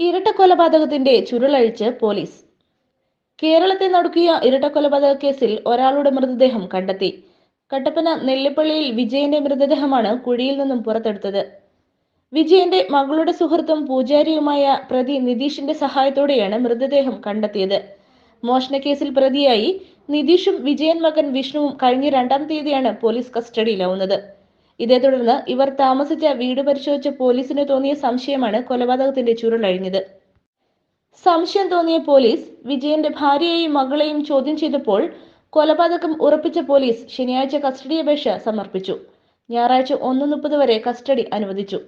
ഇരട്ടക്കൊലപാതകത്തിന്റെ ചുരുളഴിച്ച് police. കേരളത്തെ നടുക്കിയ ഇരട്ടക്കൊലപാതക കേസിൽ ഒരാളുടെ മൃതദേഹം കണ്ടെത്തി. കട്ടപ്പന നെല്ലിപ്പള്ളിയിൽ വിജയന്റെ മൃതദേഹമാണ് കുഴിയിൽ നിന്നും പുറത്തെടുത്തത്. വിജയന്റെ മകളുടെ സുഹൃത്തും പൂജാരിയുമായ പ്രതി നിതീഷിന്റെ സഹായത്തോടെയാണ് മൃതദേഹം കണ്ടെത്തിയത്. മോഷണക്കേസിൽ പ്രതിയായി നിതീഷും വിജയൻ മകൻ വിഷ്ണുവും കഴിഞ്ഞ രണ്ടാം തീയതിയാണ് പോലീസ് കസ്റ്റഡിയിലാവുന്നത്. ഇതേ തുടർന്ന് ഇവർ താമസിച്ച വീട് പരിശോധിച്ച പോലീസിന് തോന്നിയ സംശയമാണ് കൊലപാതകത്തിന്റെ ചുരുളഴിഞ്ഞത് സംശയം തോന്നിയ പോലീസ് വിജയന്റെ ഭാര്യയെയും മകളെയും ചോദ്യം ചെയ്തപ്പോൾ കൊലപാതകം ഉറപ്പിച്ച പോലീസ് ശനിയാഴ്ച കസ്റ്റഡി അപേക്ഷ സമർപ്പിച്ചു. ഞായറാഴ്ച ഒന്ന് മുപ്പത് വരെ കസ്റ്റഡി അനുവദിച്ചു.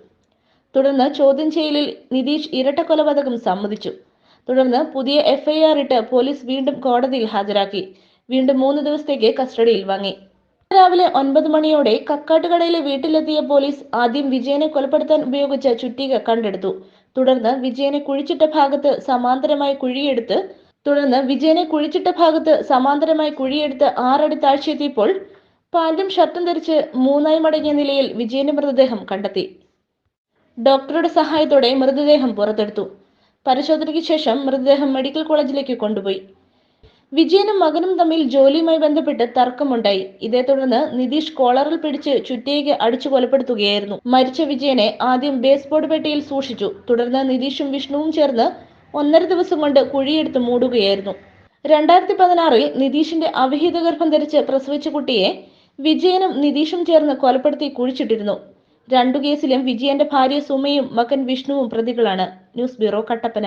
തുടർന്ന് ചോദ്യം ചെയ്യലിൽ നിതീഷ് ഇരട്ട കൊലപാതകം സമ്മതിച്ചു. തുടർന്ന് പുതിയ എഫ്ഐആർ ഇട്ട് പോലീസ് വീണ്ടും കോടതിയിൽ ഹാജരാക്കി. വീണ്ടും മൂന്ന് ദിവസത്തേക്ക് കസ്റ്റഡിയിൽ വാങ്ങി. രാവിലെ ഒൻപത് മണിയോടെ കക്കാട്ടുകടയിലെ വീട്ടിലെത്തിയ പോലീസ് ആദ്യം വിജയനെ കൊലപ്പെടുത്താൻ ഉപയോഗിച്ച ചുറ്റിക കണ്ടെടുത്തു. തുടർന്ന് വിജയനെ കുഴിച്ചിട്ട ഭാഗത്ത് സമാന്തരമായി കുഴിയെടുത്ത് തുടർന്ന് വിജയനെ കുഴിച്ചിട്ട ഭാഗത്ത് സമാന്തരമായി കുഴിയെടുത്ത് ആറടി താഴ്ചയെത്തിയപ്പോൾ പാന്റും ഷർട്ടും ധരിച്ച് മൂന്നായി മടങ്ങിയ നിലയിൽ വിജയന്റെ മൃതദേഹം കണ്ടെത്തി. ഡോക്ടറുടെ സഹായത്തോടെ മൃതദേഹം പുറത്തെടുത്തു. പരിശോധനയ്ക്ക് ശേഷം മൃതദേഹം മെഡിക്കൽ കോളേജിലേക്ക് കൊണ്ടുപോയി. വിജയനും മകനും തമ്മിൽ ജോലിയുമായി ബന്ധപ്പെട്ട് തർക്കമുണ്ടായി. ഇതേ തുടർന്ന് നിതീഷ് കോളറിൽ പിടിച്ച് ചുറ്റിയേക്ക് അടിച്ചു കൊലപ്പെടുത്തുകയായിരുന്നു. മരിച്ച വിജയനെ ആദ്യം ബേസ് ബോർഡ് പെട്ടിയിൽ സൂക്ഷിച്ചു. തുടർന്ന് നിതീഷും വിഷ്ണുവും ചേർന്ന് ഒന്നര ദിവസം കൊണ്ട് കുഴിയെടുത്ത് മൂടുകയായിരുന്നു. രണ്ടായിരത്തി പതിനാറിൽ നിതീഷിന്റെ അവിഹിത ഗർഭം ധരിച്ച് പ്രസവിച്ച കുട്ടിയെ വിജയനും നിതീഷും ചേർന്ന് കൊലപ്പെടുത്തി കുഴിച്ചിട്ടിരുന്നു. രണ്ടു കേസിലും വിജയന്റെ ഭാര്യ സുമയും മകൻ വിഷ്ണുവും പ്രതികളാണ്. News bureau Kattappana.